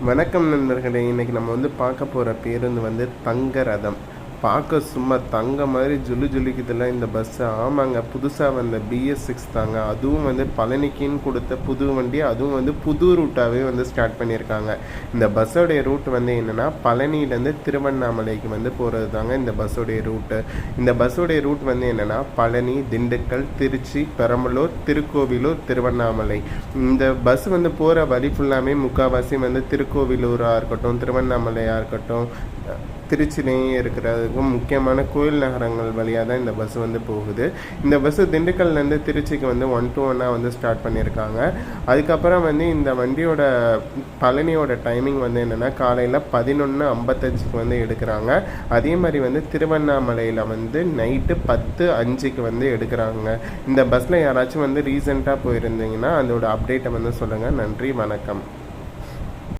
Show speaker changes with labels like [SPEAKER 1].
[SPEAKER 1] வணக்கம் நண்பர்களே இன்னைக்கு நம்ம வந்து பார்க்க போகிற பேருந்து வந்து தங்க ரதம். பார்க்க சும்மா தங்க மாதிரி ஜுலு ஜுலிக்குதுல இந்த பஸ்ஸு ஆமாங்க புதுசாக வந்த பிஎஸ் சிக்ஸ் தாங்க. அதுவும் வந்து பழனிக்குன்னு கொடுத்த புது வண்டி அதுவும் வந்து புது ரூட்டாகவே வந்து ஸ்டார்ட் பண்ணியிருக்காங்க. இந்த பஸ்ஸோடைய ரூட் வந்து என்னென்னா பழனியிலேருந்து திருவண்ணாமலைக்கு வந்து போகிறது தாங்க இந்த பஸ்ஸோடைய ரூட்டு இந்த பஸ்ஸோடைய ரூட் வந்து என்னென்னா பழனி திண்டுக்கல் திருச்சி பெரம்பலூர் திருக்கோவிலூர் திருவண்ணாமலை. இந்த பஸ் வந்து போகிற வழி ஃபுல்லாமே முக்கால்வாசி வந்து திருக்கோவிலூராக இருக்கட்டும் திருவண்ணாமலையாக இருக்கட்டும் திருச்சிலையும் இருக்கிறதுக்கும் முக்கியமான கோயில் நகரங்கள் வழியாக தான் இந்த பஸ் வந்து போகுது. இந்த பஸ்ஸு திண்டுக்கல்லேருந்து திருச்சிக்கு வந்து ஒன் டு ஒன்னாக வந்து ஸ்டார்ட் பண்ணியிருக்காங்க. அதுக்கப்புறம் வந்து இந்த வண்டியோட பழனியோட டைமிங் வந்து என்னென்னா காலையில் பதினொன்று ஐம்பத்தஞ்சுக்கு வந்து எடுக்கிறாங்க. அதே மாதிரி வந்து திருவண்ணாமலையில் வந்து நைட்டு பத்து அஞ்சுக்கு வந்து எடுக்கிறாங்க. இந்த பஸ்ஸில் யாராச்சும் வந்து ரீசெண்டாக போயிருந்தீங்கன்னா அதோட அப்டேட்டை வந்து சொல்லுங்கள் நன்றி வணக்கம்.